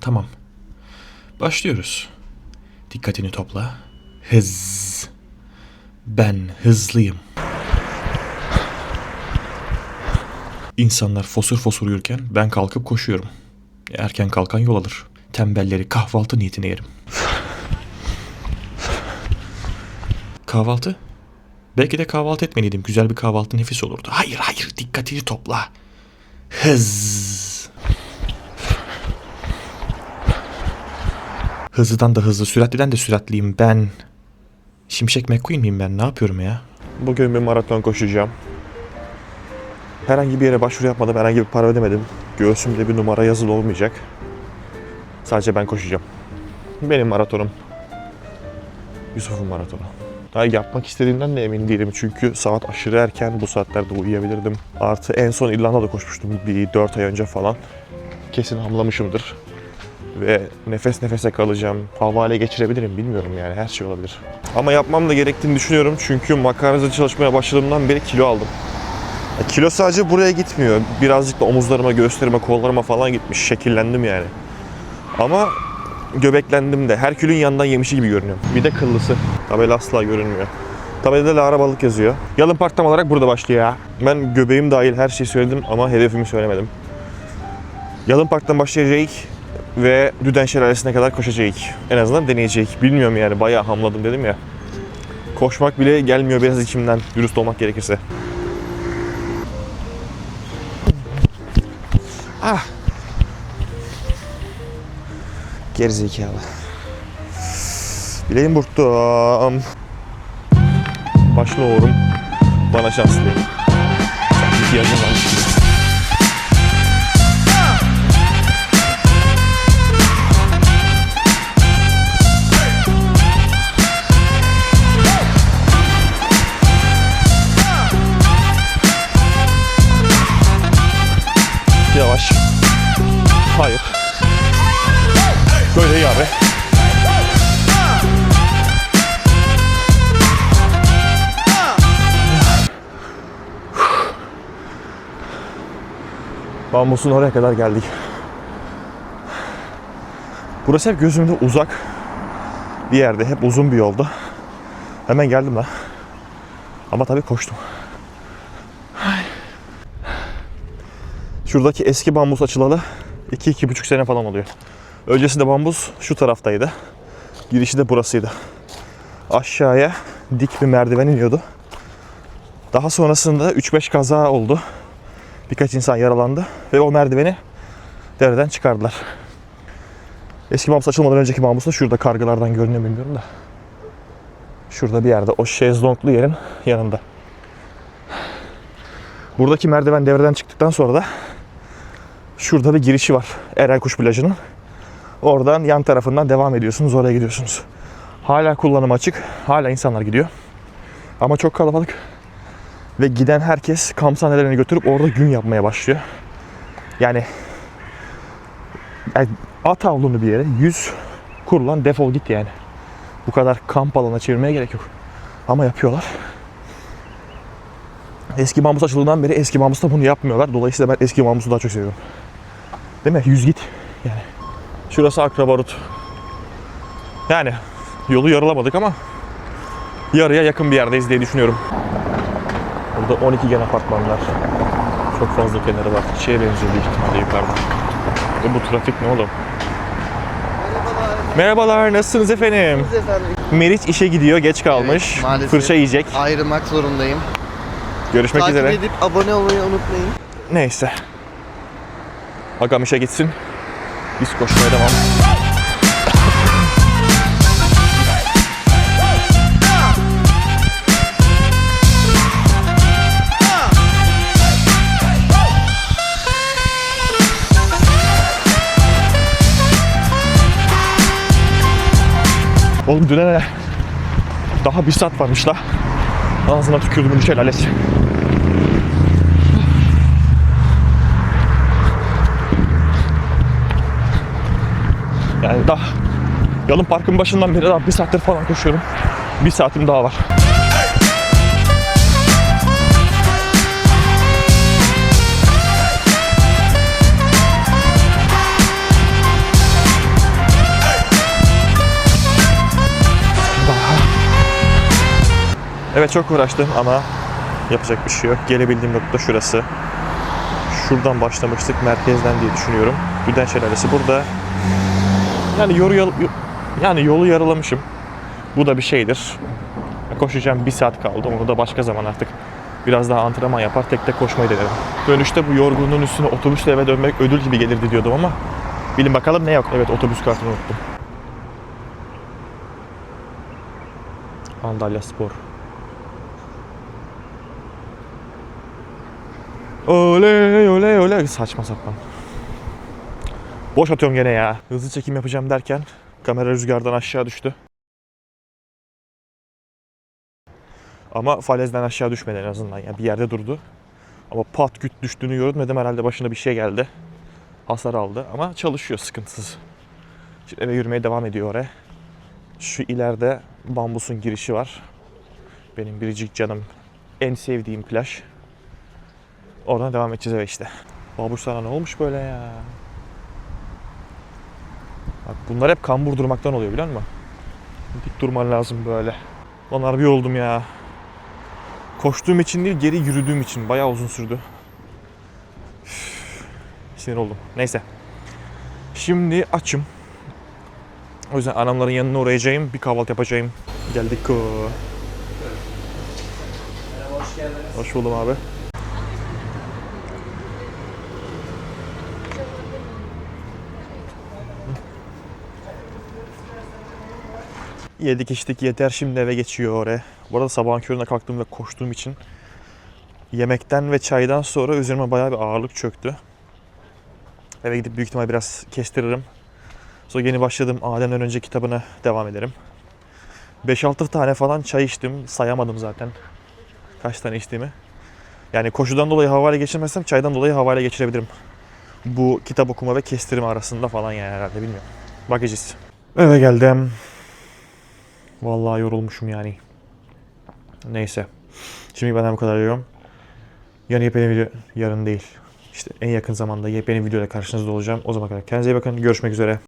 Tamam. Başlıyoruz. Dikkatini topla. Hız. Ben hızlıyım. İnsanlar fosur fosur uyurken ben kalkıp koşuyorum. Erken kalkan yol alır. Tembelleri kahvaltı niyetine yerim. Kahvaltı? Belki de kahvaltı etmeliydim. Güzel bir kahvaltı nefis olurdu. Hayır hayır dikkatini topla. Hız. Hızlıdan da hızlı, süratliden de süratliyim ben. Şimşek McQueen miyim ben? Ne yapıyorum ya? Bugün bir maraton koşacağım. Herhangi bir yere başvuru yapmadım, herhangi bir para ödemedim. Göğsümde bir numara yazılı olmayacak. Sadece ben koşacağım. Benim maratonum. Yusuf'un maratonu. Daha yapmak istediğimden de emin değilim çünkü saat aşırı erken bu saatlerde uyuyabilirdim. Artı en son İrlanda'da koşmuştum bir 4 ay önce falan. Kesin hamlamışımdır. Ve nefes nefese kalacağım, havale geçirebilirim bilmiyorum yani her şey olabilir. Ama yapmam da gerektiğini düşünüyorum çünkü makarnacı çalışmaya başladığımdan beri kilo aldım. Kilo sadece buraya gitmiyor. Birazcık da omuzlarıma, göğüslerime, kollarıma falan gitmiş. Şekillendim yani. Ama göbeklendim de. Herkül'ün yandan yemişi gibi görünüyor. Bir de kıllısı. Tabela asla görünmüyor. Tabelada Lara Balık yazıyor. Yalın Park tam olarak burada başlıyor ya. Ben göbeğim dahil her şeyi söyledim ama hedefimi söylemedim. Yalın Park'tan başlayacağız ve Düden Şelalesi'ne kadar koşacağız. En azından deneyeceğiz. Bilmiyorum yani bayağı hamladım dedim ya. Koşmak bile gelmiyor biraz içimden dürüst olmak gerekirse. Ah. Gerizekalı. Bileğim burktum. Başla oğlum. Bana şans. Sanki ihtiyacım var. Bambusun oraya kadar geldik. Burası hep gözümde uzak bir yerde, hep uzun bir yolda. Hemen geldim lan. Ama tabii koştum. Şuradaki eski bambus açılalı 2-2,5 sene falan oluyor. Öncesinde bambus şu taraftaydı. Girişi de burasıydı. Aşağıya dik bir merdiven iniyordu. Daha sonrasında 3-5 kaza oldu. Birkaç insan yaralandı ve o merdiveni dereden çıkardılar. Eski bambus açılmadan önceki bambus da şurada kargılardan görünüyor bilmiyorum da. Şurada bir yerde o şezlonglu yerin yanında. Buradaki merdiven devreden çıktıktan sonra da şurada bir girişi var Erenkuş plajının. Oradan yan tarafından devam ediyorsunuz, oraya gidiyorsunuz. Hala kullanım açık, hala insanlar gidiyor. Ama çok kalabalık. Ve giden herkes kamp sahnelerini götürüp orada gün yapmaya başlıyor. Yani, yani at avlunu bir yere 100 kurulan defol git yani. Bu kadar kamp alanına çevirmeye gerek yok. Ama yapıyorlar. Eski bambus açıldığından beri eski bambusta bunu yapmıyorlar. Dolayısıyla ben eski bambusu daha çok seviyorum. Değil mi? Yüz git. Yani. Şurası Akrabarut. Yani yolu yarılamadık ama yarıya yakın bir yerdeyiz diye düşünüyorum. Burada 12 gen apartmanlar. Çok fazla kenarı var. Şeye benziyor büyük ihtimalle yukarıda. Ve bu trafik ne oğlum? Merhabalar, nasılsınız efendim? Biz efendim Meriç işe gidiyor, geç kalmış. Evet, maalesef. Fırça yiyecek. ayrılmak zorundayım. Görüşmek Takip üzere. edip abone olmayı unutmayın. Neyse. Agam işe gitsin. Biz koşmaya devam. Oğlum düne ne? Daha bir saat varmış la. Ağzına tükürdüm şelalet. Yani daha Yalın Park'ın başından beri daha bir saattir falan koşuyorum. Bir saatim daha var. Evet çok uğraştım ama yapacak bir şey yok. Gelebildiğim nokta şurası. Şuradan başlamıştık merkezden diye düşünüyorum. Düden Şelalesi burada. Yani yal- yani yolu yarılamışım. Bu da bir şeydir. Koşacağım bir saat kaldı. Onu da başka zaman artık biraz daha antrenman yapar tek tek koşmayı denerim. Dönüşte bu yorgunluğun üstüne otobüsle eve dönmek ödül gibi gelirdi diyordum ama bilin bakalım ne yok. Evet otobüs kartını unuttum. Antalya Spor. Oley oley oley saçma sapan. Boş atıyorum gene ya. Hızlı çekim yapacağım derken kamera rüzgardan aşağı düştü. Ama falezden aşağı düşmedi en azından. Yani bir yerde durdu. Ama pat küt düştüğünü görmedim. Herhalde başına bir şey geldi. Hasar aldı ama çalışıyor sıkıntısız. Şimdi eve yürümeye devam ediyor oraya. Şu ileride bambusun girişi var. Benim biricik canım en sevdiğim plaj. Oradan devam edeceğiz eve işte. Babuş sana ne olmuş böyle ya? Bak bunlar hep kambur durmaktan oluyor biliyor musun? Dik durman lazım böyle. Onlar bir oldum ya. Koştuğum için değil geri yürüdüğüm için bayağı uzun sürdü. Üf, Sinir oldum. Neyse. Şimdi açım. O yüzden anamların yanına uğrayacağım. Bir kahvaltı yapacağım. Geldik o. Hoş geldiniz. Hoş buldum abi. Yedik içtik yeter şimdi eve geçiyor oraya. Bu arada sabahın köründe kalktım ve koştuğum için yemekten ve çaydan sonra üzerime bayağı bir ağırlık çöktü. Eve gidip büyük ihtimal biraz kestiririm. Sonra yeni başladım Adem'den önce kitabına devam ederim. 5-6 tane falan çay içtim. Sayamadım zaten kaç tane içtiğimi. Yani koşudan dolayı havale geçirmezsem çaydan dolayı havale geçirebilirim. Bu kitap okuma ve kestirme arasında falan yani herhalde bilmiyorum. Bakacağız. Eve geldim. Vallahi yorulmuşum yani. Neyse. Şimdi benden bu kadar diyorum. Yarın yepyeni video, yarın değil. İşte en yakın zamanda yepyeni videoyla karşınızda olacağım. O zaman kadar kendinize iyi bakın. Görüşmek üzere.